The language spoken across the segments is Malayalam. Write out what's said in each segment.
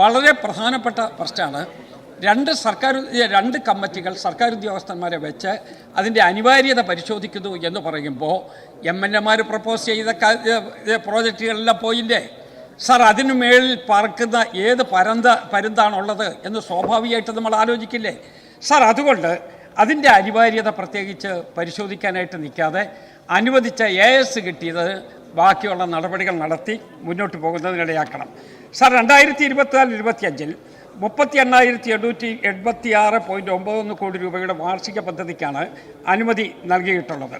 വളരെ പ്രധാനപ്പെട്ട പ്രശ്നമാണ്. രണ്ട് സർക്കാർ രണ്ട് കമ്മിറ്റികൾ സർക്കാർ ഉദ്യോഗസ്ഥന്മാരെ വെച്ച് അതിന്റെ അനിവാര്യത പരിശോധിക്കുന്നു എന്ന് പറയുമ്പോൾ എം എൽ എമാർ പ്രപ്പോസ് ചെയ്ത പ്രോജക്റ്റുകളെല്ലാം പോയില്ലേ? സാർ അതിനു മേളിൽ പറക്കുന്ന ഏത് പരന്ത പരുന്താണുള്ളത് എന്ന് സ്വാഭാവികമായിട്ട് നമ്മൾ ആലോചിക്കില്ലേ? സാർ അതുകൊണ്ട് അതിന്റെ അനിവാര്യത പ്രത്യേകിച്ച് പരിശോധിക്കാനായിട്ട് നിൽക്കാതെ അനുവദിച്ച എ എസ് കിട്ടിയത് ബാക്കിയുള്ള നടപടികൾ നടത്തി മുന്നോട്ട് പോകുന്നതിനിടയാക്കണം സാർ രണ്ടായിരത്തി ഇരുപത്തിനാല് ഇരുപത്തിയഞ്ചിൽ മുപ്പത്തി എണ്ണായിരത്തി എണ്ണൂറ്റി എൺപത്തി ആറ് പോയിന്റ് ഒമ്പതൊന്ന് കോടി രൂപയുടെ വാർഷിക പദ്ധതിക്കാണ് അനുമതി നൽകിയിട്ടുള്ളത്.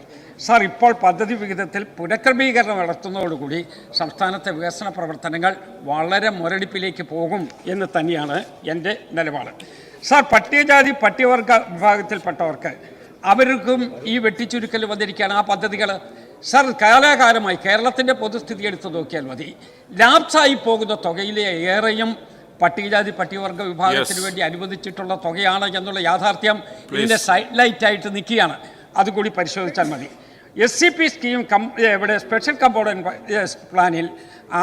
സാർ ഇപ്പോൾ പദ്ധതി വിഹിതത്തിൽ പുനഃക്രമീകരണം നടത്തുന്നതോടുകൂടി സംസ്ഥാനത്തെ വികസന പ്രവർത്തനങ്ങൾ വളരെ മുരടിപ്പിലേക്ക് പോകും എന്ന് തന്നെയാണ് എന്റെ നിലപാട്. സാർ പട്ടികജാതി പട്ടികവർഗ വിഭാഗത്തിൽപ്പെട്ടവർക്ക് അവർക്കും ഈ വെട്ടിച്ചുരുക്കൽ വന്നിരിക്കുകയാണ് ആ പദ്ധതികൾ. സാർ കാലാകാലമായി കേരളത്തിന്റെ പൊതുസ്ഥിതി എടുത്ത് നോക്കിയാൽ മതി. ലാപ്സായി പോകുന്ന തുകയിലെ ഏറെയും പട്ടികജാതി പട്ടികവർഗ വിഭാഗത്തിന് വേണ്ടി അനുവദിച്ചിട്ടുള്ള തുകയാണ് എന്നുള്ള യാഥാർത്ഥ്യം ഇതിന്റെ സൈഡ് ലൈറ്റായിട്ട് നിൽക്കുകയാണ്. അതുകൂടി പരിശോധിച്ചാൽ മതി. S C P scheme cum ഇവിടെ സ്പെഷ്യൽ കമ്പോണന്റ് പ്ലാനിൽ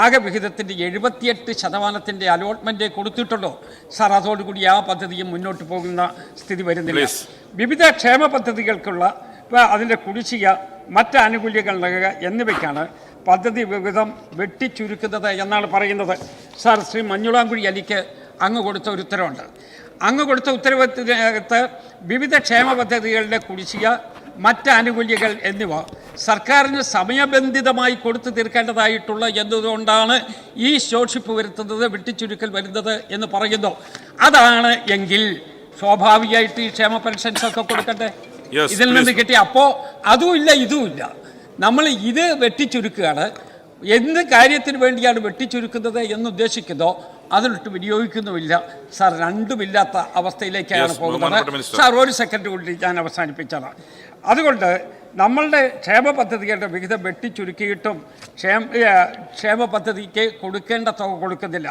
ആകെ വിഹിതത്തിന്റെ എഴുപത്തിയെട്ട് ശതമാനത്തിന്റെ അലോട്ട്മെന്റ് കൊടുത്തിട്ടുള്ളൂ സാർ അതോടുകൂടി ആ പദ്ധതിയും മുന്നോട്ട് പോകുന്ന സ്ഥിതി വരുന്നില്ല. വിവിധ ക്ഷേമ പദ്ധതികൾക്കുള്ള അതിന്റെ കുടിശ്ശിക മറ്റ് ആനുകൂല്യങ്ങൾ നൽകുക എന്നിവയ്ക്കാണ് പദ്ധതി വിവിധം വെട്ടിച്ചുരുക്കുന്നത് എന്നാണ് പറയുന്നത്. സാർ ശ്രീ മഞ്ഞുളാംകുഴി അലിക്ക് അങ്ങ് കൊടുത്ത ഒരു ഉത്തരവുണ്ട്. അങ്ങ് കൊടുത്ത ഉത്തരവത്തിനകത്ത് വിവിധ ക്ഷേമ പദ്ധതികളുടെ കുടിശ്ശിക മറ്റ് ആനുകൂല്യങ്ങൾ എന്നിവ സർക്കാരിന് സമയബന്ധിതമായി കൊടുത്തു തീർക്കേണ്ടതായിട്ടുള്ള എന്നതുകൊണ്ടാണ് ഈ ശോഷിപ്പ് വരുത്തുന്നത് വെട്ടിച്ചുരുക്കൽ വരുന്നത് എന്ന് പറയുന്നു. അതാണ് എങ്കിൽ സ്വാഭാവികമായിട്ട് ഈ ക്ഷേമ പെൻഷൻസൊക്കെ കൊടുക്കട്ടെ ഇതിൽ നിന്ന്. കിട്ടി അപ്പോൾ അതും ഇല്ല ഇതും ഇല്ല. നമ്മൾ ഇത് വെട്ടിച്ചുരുക്കുകയാണ്. എന്ത് കാര്യത്തിന് വേണ്ടിയാണ് വെട്ടിച്ചുരുക്കുന്നത് എന്ന് ഉദ്ദേശിക്കുന്നതോ അതിലിട്ട് വിനിയോഗിക്കുന്നുമില്ല. സാർ രണ്ടുമില്ലാത്ത അവസ്ഥയിലേക്കാണ് പോകുന്നത്. സാർ ഒരു സെക്കൻഡ് കൂടി ഞാൻ അവസാനിപ്പിച്ചതാണ് അതുകൊണ്ട് നമ്മളുടെ ക്ഷേമ പദ്ധതികളുടെ വിഹിതം വെട്ടിച്ചുരുക്കിയിട്ടും ക്ഷേമ ക്ഷേമ പദ്ധതിക്ക് കൊടുക്കേണ്ട തുക കൊടുക്കുന്നില്ല.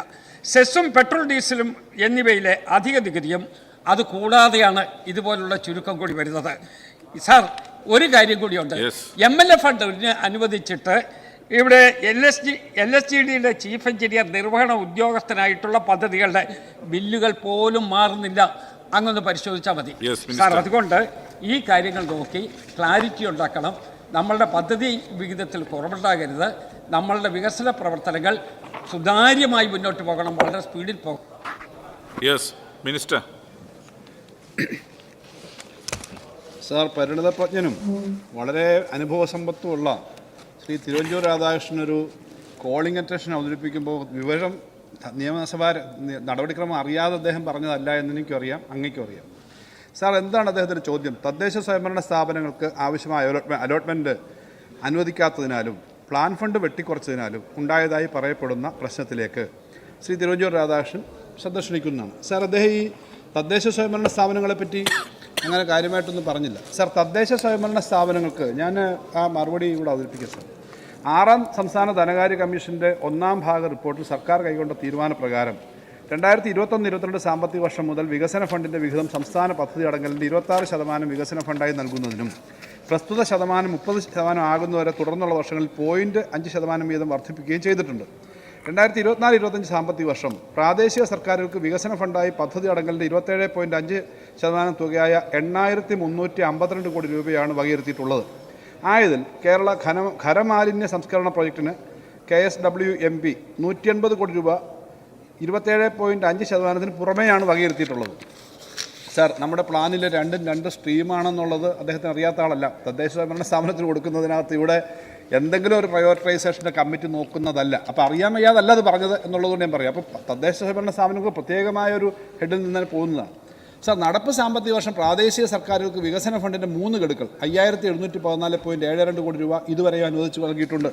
സെസ്സും പെട്രോൾ ഡീസലും എന്നിവയിലെ അധിക നികുതിയും അത് കൂടാതെയാണ് ഇതുപോലുള്ള ചുരുക്കം കൂടി വരുന്നത്. സാർ ഒരു കാര്യം കൂടിയുണ്ട്. എം എൽ എ ഫണ്ടിന് അനുവദിച്ചിട്ട് ഇവിടെ L S G L S G ഡിയുടെ ചീഫ് എഞ്ചിനീയർ നിർവഹണ ഉദ്യോഗസ്ഥനായിട്ടുള്ള പദ്ധതികളുടെ ബില്ലുകൾ പോലും മാറുന്നില്ല. അങ്ങൊന്ന് പരിശോധിച്ചാൽ മതി. സാർ അതുകൊണ്ട് ഈ കാര്യങ്ങൾ നോക്കി ക്ലാരിറ്റി ഉണ്ടാക്കണം. നമ്മളുടെ പദ്ധതി വിഹിതത്തിൽ കുറവുണ്ടാകരുത്. നമ്മളുടെ വികസന പ്രവർത്തനങ്ങൾ സുതാര്യമായി മുന്നോട്ട് പോകണം. വളരെ സ്പീഡിൽ പോകണം യെസ് മിനിസ്റ്റർ സാർ പരിണിതപ്രജ്ഞനും വളരെ അനുഭവസമ്പത്തുമുള്ള ശ്രീ തിരുവഞ്ചൂർ രാധാകൃഷ്ണൻ ഒരു കോളിംഗ് അറ്റൻഷൻ അവതരിപ്പിക്കുമ്പോൾ വിവരം നിയമസഭാ നടപടിക്രമം അറിയാതെ അദ്ദേഹം പറഞ്ഞതല്ല എന്ന് എനിക്കറിയാം അങ്ങേക്കും അറിയാം. സാർ എന്താണ് അദ്ദേഹത്തിന്റെ ചോദ്യം? തദ്ദേശ സ്വയംഭരണ സ്ഥാപനങ്ങൾക്ക് ആവശ്യമായ അലോട്ട്മെ അലോട്ട്മെന്റ് അനുവദിക്കാത്തതിനാലും പ്ലാൻ ഫണ്ട് വെട്ടിക്കുറച്ചതിനാലും ഉണ്ടായതായി പറയപ്പെടുന്ന പ്രശ്നത്തിലേക്ക് ശ്രീ തിരുവഞ്ചൂർ രാധാകൃഷ്ണൻ ശ്രദ്ധ ക്ഷണിക്കുന്നതാണ്. സാർ അദ്ദേഹം ഈ തദ്ദേശ സ്വയംഭരണ സ്ഥാപനങ്ങളെ പറ്റി അങ്ങനെ കാര്യമായിട്ടൊന്നും പറഞ്ഞില്ല. സാർ തദ്ദേശ സ്വയംഭരണ സ്ഥാപനങ്ങൾക്ക് ഞാൻ ആ മറുപടി ഇവിടെ അവതരിപ്പിക്കാം സാർ. ആറാം സംസ്ഥാന ധനകാര്യ കമ്മീഷന്റെ ഒന്നാം ഭാഗ റിപ്പോർട്ടിൽ സർക്കാർ കൈക്കൊണ്ട തീരുമാനപ്രകാരം രണ്ടായിരത്തി ഇരുപത്തൊന്ന് ഇരുപത്തിരണ്ട് സാമ്പത്തിക വർഷം മുതൽ വികസന ഫണ്ടിന്റെ വിഹിതം സംസ്ഥാന പദ്ധതി അടങ്കലിന്റെ ഇരുപത്താറ് ശതമാനം വികസന ഫണ്ടായി നൽകുന്നതിനും പ്രസ്തുത ശതമാനം മുപ്പത് ശതമാനം ആകുന്നവരെ തുടർന്നുള്ള വർഷങ്ങളിൽ പോയിന്റ് അഞ്ച് ശതമാനം വീതം വർദ്ധിപ്പിക്കുകയും ചെയ്തിട്ടുണ്ട്. രണ്ടായിരത്തി ഇരുപത്തിനാല് ഇരുപത്തഞ്ച് സാമ്പത്തിക വർഷം പ്രാദേശിക സർക്കാരുകൾക്ക് വികസന ഫണ്ടായി പദ്ധതി അടങ്കലിന്റെ ഇരുപത്തേഴ് പോയിന്റ് അഞ്ച് ശതമാനം തുകയായ എണ്ണായിരത്തി മുന്നൂറ്റി അമ്പത്തിരണ്ട് കോടി രൂപയാണ് വകയിരുത്തിയിട്ടുള്ളത്. ആയതിൽ കേരള ഖന ഖരമാലിന്യ സംസ്കരണ പ്രോജക്റ്റിന് K S W M P നൂറ്റി എൺപത് കോടി രൂപ ഇരുപത്തേഴ് പോയിന്റ് അഞ്ച് ശതമാനത്തിന് പുറമെയാണ് വകയിരുത്തിയിട്ടുള്ളത്. സാർ നമ്മുടെ പ്ലാനിൽ രണ്ടും രണ്ട് സ്ട്രീമാണെന്നുള്ളത് അദ്ദേഹത്തിന് അറിയാത്ത ആളല്ല. തദ്ദേശ സ്വയംഭരണ സ്ഥാപനത്തിന് കൊടുക്കുന്നതിനകത്ത് ഇവിടെ എന്തെങ്കിലും ഒരു പ്രയോറിറ്റൈസേഷന്റെ കമ്മിറ്റി നോക്കുന്നതല്ല. അപ്പോൾ അറിയാൻ വയ്യാതല്ല അത് പറഞ്ഞത് എന്നുള്ളതുകൊണ്ട് ഞാൻ പറയാം. അപ്പോൾ തദ്ദേശ സ്വയംഭരണ സ്ഥാപനങ്ങൾക്ക് പ്രത്യേകമായ ഒരു ഹെഡിൽ നിന്ന് പോകുന്നതാണ്. സാർ നടപ്പ് സാമ്പത്തിക വർഷം പ്രാദേശിക സർക്കാരുകൾക്ക് വികസന ഫണ്ടിന്റെ മൂന്ന് ഗഡുക്കൾ അയ്യായിരത്തി എഴുന്നൂറ്റി പതിനാല് പോയിന്റ് ഏഴ് രണ്ട് കോടി രൂപ ഇതുവരെ അനുവദിച്ചു നൽകിയിട്ടുണ്ട്.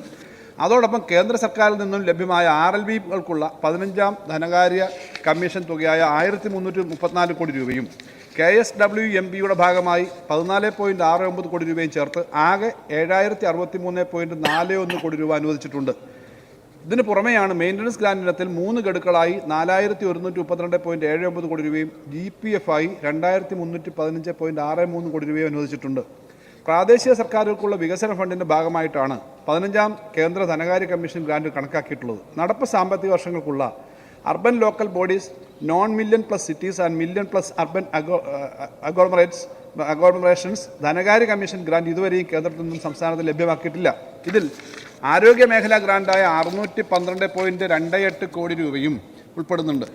അതോടൊപ്പം കേന്ദ്ര സർക്കാരിൽ നിന്നും ലഭ്യമായ ആർ എൽ ബികൾക്കുള്ള പതിനഞ്ചാം ധനകാര്യ കമ്മീഷൻ തുകയായ ആയിരത്തി മുന്നൂറ്റി മുപ്പത്തിനാല് കോടി രൂപയും കെ എസ് ഡബ്ല്യു എം പിയുടെ ഭാഗമായി പതിനാല് പോയിന്റ് ആറ് ഒമ്പത് കോടി രൂപയും ചേർത്ത് ആകെ ഏഴായിരത്തി അറുപത്തി മൂന്ന് പോയിന്റ് നാല് ഒന്ന് കോടി രൂപ അനുവദിച്ചിട്ടുണ്ട്. ഇതിന് പുറമെയാണ് മെയിന്റനൻസ് ഗ്രാൻഡ് ഇനത്തിൽ മൂന്ന് ഗഡുക്കളായി നാലായിരത്തി ഒരുന്നൂറ്റി മുപ്പത്തിരണ്ട് പോയിന്റ് ഏഴ് ഒമ്പത് കോടി രൂപയും ജി പി എഫ് ആയി രണ്ടായിരത്തി മുന്നൂറ്റി പതിനഞ്ച് പോയിന്റ് ആറ് മൂന്ന് കോടി രൂപയും അനുവദിച്ചിട്ടുണ്ട്. പ്രാദേശിക സർക്കാരുകൾക്കുള്ള വികസന ഫണ്ടിന്റെ ഭാഗമായിട്ടാണ് പതിനഞ്ചാം കേന്ദ്ര ധനകാര്യ കമ്മീഷൻ ഗ്രാൻഡ് കണക്കാക്കിയിട്ടുള്ളത്. നടപ്പ് സാമ്പത്തിക വർഷങ്ങൾക്കുള്ള urban local bodies non million plus cities and million plus urban agglomerates agglomerations ധനകാര്യ കമ്മീഷൻ ഗ്രാന്റ് ഇതുവരെയും കേന്ദ്രത്തിൽ നിന്നും സംസ്ഥാനത്ത് ലഭ്യമാക്കിയിട്ടില്ല. ഇതിൽ ആരോഗ്യ മേഖലാ ഗ്രാൻഡായ അറുന്നൂറ്റി പന്ത്രണ്ട് പോയിന്റ് രണ്ട് എട്ട് കോടി രൂപയും ഉൾപ്പെടുന്നുണ്ട്.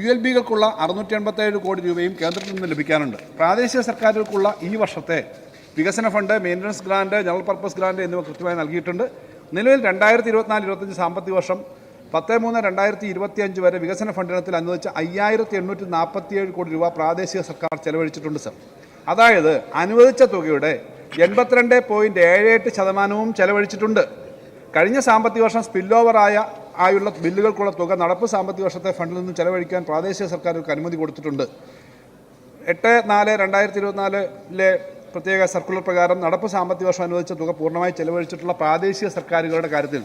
യു എൽ ബികൾക്കുള്ള അറുന്നൂറ്റി എൺപത്തേഴ് കോടി രൂപയും കേന്ദ്രത്തിൽ നിന്ന് ലഭിക്കാനുണ്ട്. പ്രാദേശിക സർക്കാരുകൾക്കുള്ള ഈ വർഷത്തെ വികസന fund maintenance grant general purpose grant എന്നിവ കൃത്യമായി നൽകിയിട്ടുണ്ട്. നിലവിൽ രണ്ടായിരത്തി ഇരുപത്തിനാല് ഇരുപത്തഞ്ച് സാമ്പത്തിക വർഷം പത്ത് മൂന്ന് രണ്ടായിരത്തി ഇരുപത്തി അഞ്ച് വരെ വികസന ഫണ്ടിനത്തിൽ അനുവദിച്ച അയ്യായിരത്തി എണ്ണൂറ്റി നാൽപ്പത്തിയേഴ് കോടി രൂപ പ്രാദേശിക സർക്കാർ ചെലവഴിച്ചിട്ടുണ്ട് സർ. അതായത് അനുവദിച്ച തുകയുടെ എൺപത്തിരണ്ട് പോയിന്റ് ഏഴ് എട്ട് ശതമാനവും ചെലവഴിച്ചിട്ടുണ്ട്. കഴിഞ്ഞ സാമ്പത്തിക വർഷം സ്പില്ലോവറായ ആയ ആയുള്ള ബില്ലുകൾക്കുള്ള തുക നടപ്പ് സാമ്പത്തിക വർഷത്തെ ഫണ്ടിൽ നിന്നും ചെലവഴിക്കാൻ പ്രാദേശിക സർക്കാരുകൾക്ക് അനുമതി കൊടുത്തിട്ടുണ്ട്. എട്ട് നാല് രണ്ടായിരത്തി ഇരുപത്തിനാലിലെ പ്രത്യേക സർക്കുലർ പ്രകാരം നടപ്പ് സാമ്പത്തിക വർഷം അനുവദിച്ച തുക പൂർണമായി ചെലവഴിച്ചിട്ടുള്ള പ്രാദേശിക സർക്കാരുകളുടെ കാര്യത്തിൽ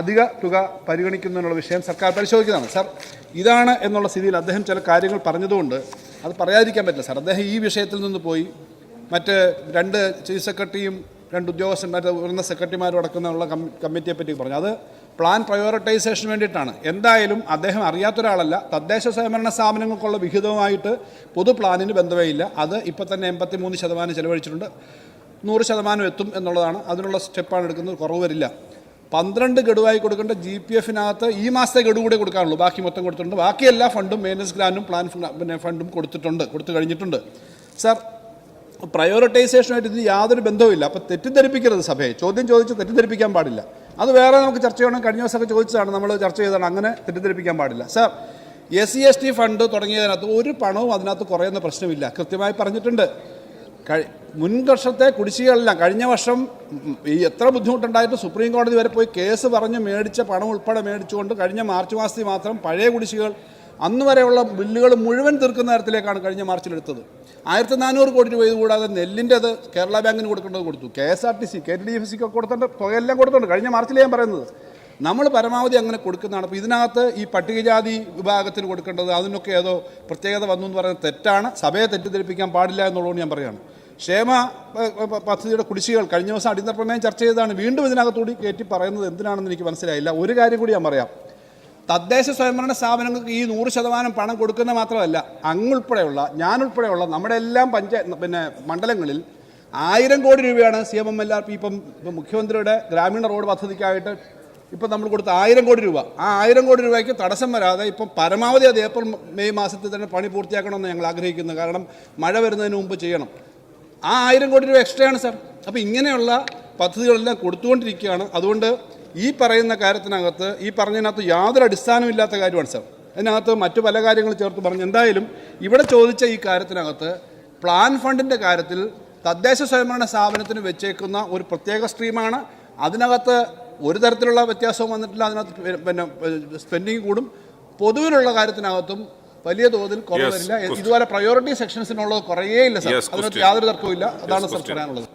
അധിക തുക പരിഗണിക്കുന്നതിനുള്ള വിഷയം സർക്കാർ പരിശോധിക്കുന്നതാണ്. സാർ ഇതാണ് എന്നുള്ള സ്ഥിതിയിൽ അദ്ദേഹം ചില കാര്യങ്ങൾ പറഞ്ഞതുകൊണ്ട് അത് പറയാതിരിക്കാൻ പറ്റില്ല. സാർ അദ്ദേഹം ഈ വിഷയത്തിൽ നിന്ന് പോയി മറ്റ് രണ്ട് ചീഫ് സെക്രട്ടറിയും രണ്ട് ഉദ്യോഗസ്ഥന്മാർ ഉയർന്ന സെക്രട്ടറിമാരും അടക്കമുള്ള കമ്മിറ്റിയെ പറ്റി പറഞ്ഞു. അത് പ്ലാൻ പ്രയോറിറ്റൈസേഷന് വേണ്ടിയിട്ടാണ്. എന്തായാലും അദ്ദേഹം അറിയാത്ത ഒരാളല്ല തദ്ദേശ സ്വയംഭരണ സ്ഥാപനങ്ങൾക്കുള്ള വിഹിതവുമായിട്ട് പൊതു പ്ലാനിന് ബന്ധമേ ഇല്ല. അത് ഇപ്പോൾ തന്നെ എൺപത്തി മൂന്ന് ശതമാനം ചെലവഴിച്ചിട്ടുണ്ട്. നൂറ് ശതമാനം എത്തും എന്നുള്ളതാണ്. അതിനുള്ള സ്റ്റെപ്പാണ് എടുക്കുന്നത്. കുറവ് വരില്ല. പന്ത്രണ്ട് ഗഡുവായി കൊടുക്കേണ്ട ജി പി എഫിനകത്ത് ഈ മാസത്തെ ഗഡു കൂടെ കൊടുക്കാനുള്ളൂ. ബാക്കി മൊത്തം കൊടുത്തിട്ടുണ്ട്. ബാക്കി എല്ലാ ഫണ്ടും മെയിന്റനൻസ് ഗ്രാൻഡും പ്ലാൻ പിന്നെ ഫണ്ടും കൊടുത്തിട്ടുണ്ട്. കൊടുത്തു കഴിഞ്ഞിട്ടുണ്ട്. സാർ പ്രയോറിറ്റൈസേഷനായിട്ട് ഇതിന് യാതൊരു ബന്ധവുമില്ല. അപ്പോൾ തെറ്റിദ്ധരിപ്പിക്കരുത് സഭയെ. ചോദ്യം ചോദിച്ച് തെറ്റിദ്ധരിപ്പിക്കാൻ പാടില്ല. അത് വേറെ നമുക്ക് ചർച്ച ചെയ്യണം. കഴിഞ്ഞ ദിവസമൊക്കെ ചോദിച്ചതാണ്. നമ്മൾ ചർച്ച ചെയ്തതാണ്. അങ്ങനെ തെറ്റിദ്ധരിപ്പിക്കാൻ പാടില്ല. Sir S C S T fund തുടങ്ങിയതിനകത്ത് ഒരു പണവും അതിനകത്ത് കുറയുന്ന പ്രശ്നമില്ല. കൃത്യമായി പറഞ്ഞിട്ടുണ്ട്. മുൻവർഷത്തെ മുൻ കുടിശ്ശികളെല്ലാം കഴിഞ്ഞ വർഷം ഈ എത്ര ബുദ്ധിമുട്ടുണ്ടായിട്ട് സുപ്രീം കോടതി വരെ പോയി കേസ് പറഞ്ഞ് മേടിച്ച പണം ഉൾപ്പെടെ മേടിച്ചുകൊണ്ട് കഴിഞ്ഞ മാർച്ച് മാസത്തിൽ മാത്രം പഴയ കുടിശ്ശികൾ അന്ന് വരെയുള്ള ബില്ലുകൾ മുഴുവൻ തീർക്കുന്ന തരത്തിലേക്കാണ് കഴിഞ്ഞ മാർച്ചിലെടുത്തത് ആയിരത്തി നാനൂറ് കോടി രൂപ കൂടാതെ നെല്ലിന്റെത് കേരള ബാങ്കിന് കൊടുക്കേണ്ടത് കൊടുത്തു. K S R T C K D F സിക്ക് കൊടുത്തേണ്ട തുകയെല്ലാം കൊടുത്തിട്ടുണ്ട്. കഴിഞ്ഞ മാർച്ചിൽ ഞാൻ പറയുന്നത്. നമ്മൾ പരമാവധി അങ്ങനെ കൊടുക്കുന്നതാണ്. അപ്പോൾ ഇതിനകത്ത് ഈ പട്ടികജാതി വിഭാഗത്തിന് കൊടുക്കേണ്ടത് അതിനൊക്കെ ഏതോ പ്രത്യേകത വന്നു എന്ന് പറയുന്നത് തെറ്റാണ്. സഭയെ തെറ്റിദ്ധരിപ്പിക്കാൻ പാടില്ല എന്നുള്ളതുകൊണ്ട് ഞാൻ പറയുകയാണ്. ക്ഷേമ പദ്ധതിയുടെ കുടിശ്ശികൾ കഴിഞ്ഞ ദിവസം അടിയന്തര പ്രമേയം ചർച്ച ചെയ്തതാണ്. വീണ്ടും ഇതിനകത്തുകൂടി കയറ്റി പറയുന്നത് എന്തിനാണെന്ന് എനിക്ക് മനസ്സിലായില്ല. ഒരു കാര്യം കൂടി ഞാൻ പറയാം. തദ്ദേശ സ്വയംഭരണ സ്ഥാപനങ്ങൾക്ക് ഈ നൂറ് ശതമാനം പണം കൊടുക്കുന്ന മാത്രമല്ല അങ്ങുൾപ്പെടെയുള്ള ഞാനുൾപ്പെടെയുള്ള നമ്മുടെ എല്ലാം പഞ്ചായത്ത് പിന്നെ മണ്ഡലങ്ങളിൽ ആയിരം കോടി രൂപയാണ് C M M L R P ഇപ്പം ഇപ്പം മുഖ്യമന്ത്രിയുടെ ഗ്രാമീണ റോഡ് പദ്ധതിക്കായിട്ട് ഇപ്പം നമ്മൾ കൊടുത്ത ആയിരം കോടി രൂപ. ആ ആയിരം കോടി രൂപയ്ക്ക് തടസ്സം വരാതെ ഇപ്പം പരമാവധി അത് ഏപ്രിൽ മെയ് മാസത്തിൽ തന്നെ പണി പൂർത്തിയാക്കണമെന്ന് ഞങ്ങൾ ആഗ്രഹിക്കുന്നു. കാരണം മഴ വരുന്നതിന് മുമ്പ് ചെയ്യണം. ആ ആയിരം കോടി രൂപ എക്സ്ട്രയാണ് സാർ അപ്പോൾ ഇങ്ങനെയുള്ള പദ്ധതികളെല്ലാം കൊടുത്തുകൊണ്ടിരിക്കുകയാണ്. അതുകൊണ്ട് ഈ പറയുന്ന കാര്യത്തിനകത്ത് ഈ പറഞ്ഞതിനകത്ത് യാതൊരു അടിസ്ഥാനമില്ലാത്ത കാര്യമാണ് സാർ. അതിനകത്ത് മറ്റു പല കാര്യങ്ങൾ ചേർത്ത് പറഞ്ഞു എന്തായാലും ഇവിടെ ചോദിച്ച ഈ കാര്യത്തിനകത്ത് പ്ലാൻ ഫണ്ടിന്റെ കാര്യത്തിൽ തദ്ദേശ സ്വയംഭരണ സ്ഥാപനത്തിന് വെച്ചേക്കുന്ന ഒരു പ്രത്യേക സ്ട്രീമാണ് അതിനകത്ത് ഒരു തരത്തിലുള്ള വ്യത്യാസവും വന്നിട്ടില്ല. അതിനകത്ത് പിന്നെ സ്പെൻഡിങ് കൂടും. പൊതുവിലുള്ള കാര്യത്തിനകത്തും വലിയ തോതിൽ കുറവില്ല ഇതുപോലെ പ്രയോറിറ്റി സെക്ഷൻസിനുള്ളത് കുറയേ ഇല്ല സാർ. അതിനകത്ത് യാതൊരു തർക്കവും ഇല്ല അതാണ് സാർ പറയാനുള്ളത്.